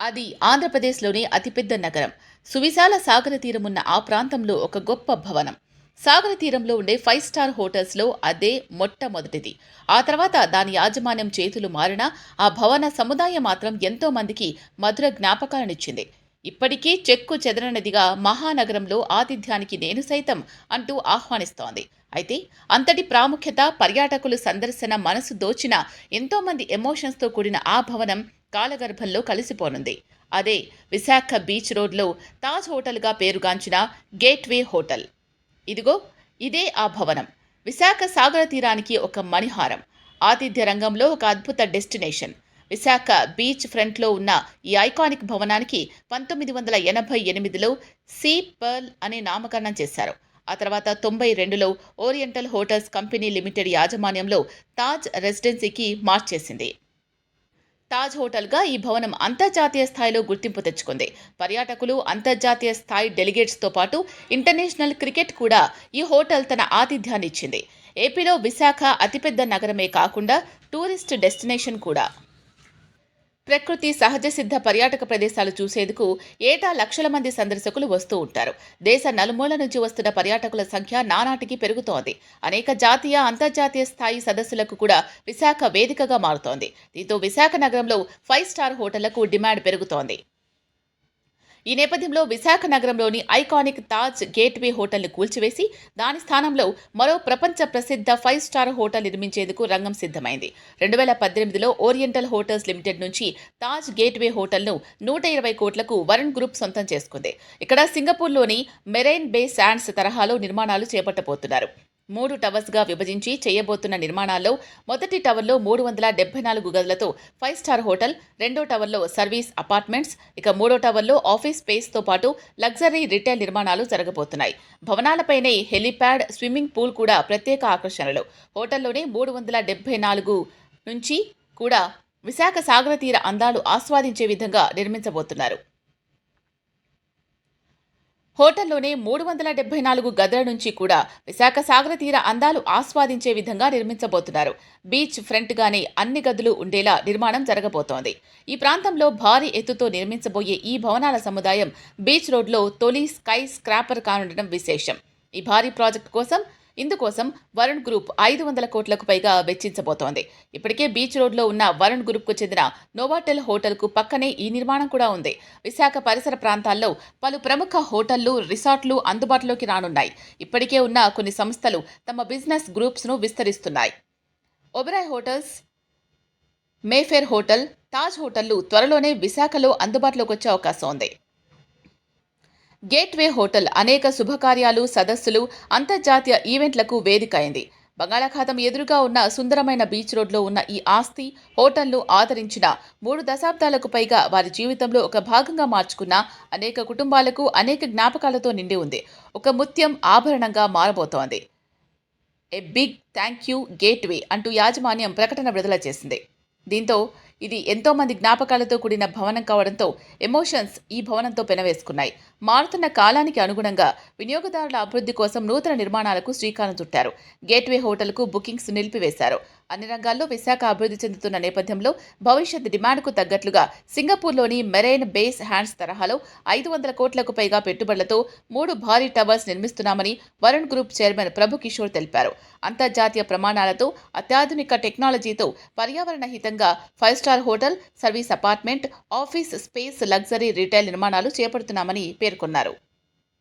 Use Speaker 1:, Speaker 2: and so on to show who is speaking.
Speaker 1: అది ఆంధ్రప్రదేశ్లోని అతిపెద్ద నగరం. సువిశాల సాగర తీరమున్న ఆ ప్రాంతంలో ఒక గొప్ప భవనం. సాగర తీరంలో ఉండే ఫైవ్ స్టార్ హోటల్స్లో అదే మొట్టమొదటిది. ఆ తర్వాత దాని యాజమాన్యం చేతులు మారినా ఆ భవన సముదాయం మాత్రం ఎంతో మందికి మధుర జ్ఞాపకాలనిచ్చింది ఇప్పటికీ చెక్కు చెదరనదిగా మహానగరంలో ఆతిథ్యానికి నేను సైతం అంటూ ఆహ్వానిస్తోంది. అయితే అంతటి ప్రాముఖ్యత పర్యాటకులు సందర్శన మనసు దోచిన ఎంతోమంది ఎమోషన్స్తో కూడిన ఆ భవనం కాలగర్భంలో కలిసిపోనుంది. అదే విశాఖ బీచ్ రోడ్లో తాజ్ హోటల్గా పేరుగాంచిన గేట్వే హోటల్. ఇదిగో ఇదే ఆ భవనం. విశాఖ సాగర తీరానికి ఒక మణిహారం. ఆతిథ్య రంగంలో ఒక అద్భుత డెస్టినేషన్. విశాఖ బీచ్ ఫ్రంట్లో ఉన్న ఈ ఐకానిక్ భవనానికి పంతొమ్మిది వందల ఎనభై ఎనిమిదిలో సీ పర్ల్ అనే నామకరణం చేశారు. ఆ తర్వాత తొంభై రెండులో ఓరియంటల్ హోటల్స్ కంపెనీ లిమిటెడ్ యాజమాన్యంలో తాజ్ రెసిడెన్సీకి మార్చేసింది. తాజ్ హోటల్గా ఈ భవనం అంతర్జాతీయ స్థాయిలో గుర్తింపు తెచ్చుకుంది. పర్యాటకులు అంతర్జాతీయ స్థాయి డెలిగేట్స్తో పాటు ఇంటర్నేషనల్ క్రికెట్ కూడా ఈ హోటల్ తన ఆతిథ్యాన్ని ఇచ్చింది. ఏపీలో విశాఖ అతిపెద్ద నగరమే కాకుండా టూరిస్ట్ డెస్టినేషన్ కూడా. ప్రకృతి సహజ సిద్ధ పర్యాటక ప్రదేశాలు చూసేందుకు ఏటా లక్షల మంది సందర్శకులు వస్తూ ఉంటారు. దేశ నలుమూల నుంచి వస్తున్న పర్యాటకుల సంఖ్య నానాటికి పెరుగుతోంది. అనేక జాతీయ అంతర్జాతీయ స్థాయి సదస్సులకు కూడా విశాఖ వేదికగా మారుతోంది. దీంతో విశాఖ నగరంలో ఫైవ్ స్టార్ హోటళ్ళకు డిమాండ్ పెరుగుతోంది. ఈ నేపథ్యంలో విశాఖ నగరంలోని ఐకానిక్ తాజ్ గేట్వే హోటల్ను కూల్చివేసి దాని స్థానంలో మరో ప్రపంచ ప్రసిద్ధ ఫైవ్ స్టార్ హోటల్ నిర్మించేందుకు రంగం సిద్ధమైంది. రెండు వేల పద్దెనిమిదిలో ఓరియంటల్ హోటల్స్ లిమిటెడ్ నుంచి తాజ్ గేట్వే హోటల్ను నూట ఇరవై కోట్లకు వరుణ్ గ్రూప్ సొంతం చేసుకుంది. ఇక్కడ సింగపూర్లోని మెరైన్ బే శాండ్స్ తరహాలో నిర్మాణాలు చేపట్టబోతున్నారు. మూడు టవర్స్గా విభజించి చేయబోతున్న నిర్మాణాల్లో మొదటి టవర్లో మూడు వందల డెబ్బై నాలుగు గదులతో ఫైవ్ స్టార్ హోటల్ రెండో టవర్లో సర్వీస్ అపార్ట్మెంట్స్ ఇక మూడో టవర్లో ఆఫీస్ స్పేస్తో పాటు లగ్జరీ రిటైల్ నిర్మాణాలు జరగబోతున్నాయి. భవనాలపైనే హెలిప్యాడ్ స్విమ్మింగ్ పూల్ కూడా ప్రత్యేక ఆకర్షణలు. హోటల్లోనే మూడు వందల డెబ్బై నాలుగు నుంచి కూడా విశాఖ సాగర తీర అందాలు ఆస్వాదించే విధంగా నిర్మించబోతున్నారు. హోటల్లోనే మూడు వందల డెబ్బై నాలుగు గదుల నుంచి కూడా విశాఖ సాగర తీర అందాలు ఆస్వాదించే విధంగా నిర్మించబోతున్నారు. బీచ్ ఫ్రంట్గానే అన్ని గదులు ఉండేలా నిర్మాణం జరగబోతోంది. ఈ ప్రాంతంలో భారీ ఎత్తుతో నిర్మించబోయే ఈ భవనాల సముదాయం బీచ్ రోడ్లో తొలి స్కై స్క్రాపర్ కానుండడం విశేషం. ఈ భారీ ప్రాజెక్టు కోసం ఇందుకోసం వరుణ్ గ్రూప్ ఐదు వందల కోట్లకు పైగా వెచ్చించబోతోంది. ఇప్పటికే బీచ్ రోడ్లో ఉన్న వరుణ్ గ్రూప్కు చెందిన నోవాటెల్ హోటల్కు పక్కనే ఈ నిర్మాణం కూడా ఉంది. విశాఖ పరిసర ప్రాంతాల్లో పలు ప్రముఖ హోటళ్ళు రిసార్ట్లు అందుబాటులోకి రానున్నాయి. ఇప్పటికే ఉన్న కొన్ని సంస్థలు తమ బిజినెస్ గ్రూప్స్ను విస్తరిస్తున్నాయి. Oberoi hotels Mayfair hotel Taj హోటళ్ళు త్వరలోనే విశాఖలో అందుబాటులోకి వచ్చే అవకాశం ఉంది. గేట్వే హోటల్ అనేక శుభకార్యాలు సదస్సులు అంతర్జాతీయ ఈవెంట్లకు వేదిక అయింది బంగాళాఖాతం ఎదురుగా ఉన్న సుందరమైన బీచ్ రోడ్లో ఉన్న ఈ ఆస్తి హోటల్ను ఆదరించిన మూడు దశాబ్దాలకు పైగా వారి జీవితంలో ఒక భాగంగా మార్చుకున్న అనేక కుటుంబాలకు అనేక జ్ఞాపకాలతో నిండి ఉంది. ఒక ముత్యం ఆభరణంగా మారబోతోంది. A big thank you gateway అంటూ యాజమాన్యం ప్రకటన విడుదల చేసింది. దీంతో ఇది ఎంతో మంది జ్ఞాపకాలతో కూడిన భవనం కావడంతో ఎమోషన్స్ ఈ భవనంతో పెనవేసుకున్నాయి. మారుతున్న కాలానికి అనుగుణంగా వినియోగదారుల అభివృద్ధి కోసం నూతన నిర్మాణాలకు శ్రీకారం చుట్టారు. గేట్వే హోటల్కు బుకింగ్స్ నిలిపివేశారు. అన్ని రంగాల్లో విశాఖ అభివృద్ధి చెందుతున్న నేపథ్యంలో భవిష్యత్ డిమాండ్కు తగ్గట్లుగా సింగపూర్లోని మెరైన్ బేస్ హ్యాండ్స్ తరహాలో ఐదు వందల కోట్లకు పైగా పెట్టుబడులతో మూడు భారీ టవర్స్ నిర్మిస్తున్నామని వరుణ్ గ్రూప్ చైర్మన్ ప్రభు కిషోర్ తెలిపారు. అంతర్జాతీయ ప్రమాణాలతో అత్యాధునిక టెక్నాలజీతో పర్యావరణ హితంగా five star hotel service apartment office space luxury retail నిర్మాణాలు చేపడుతున్నామని పేర్కొన్నారు.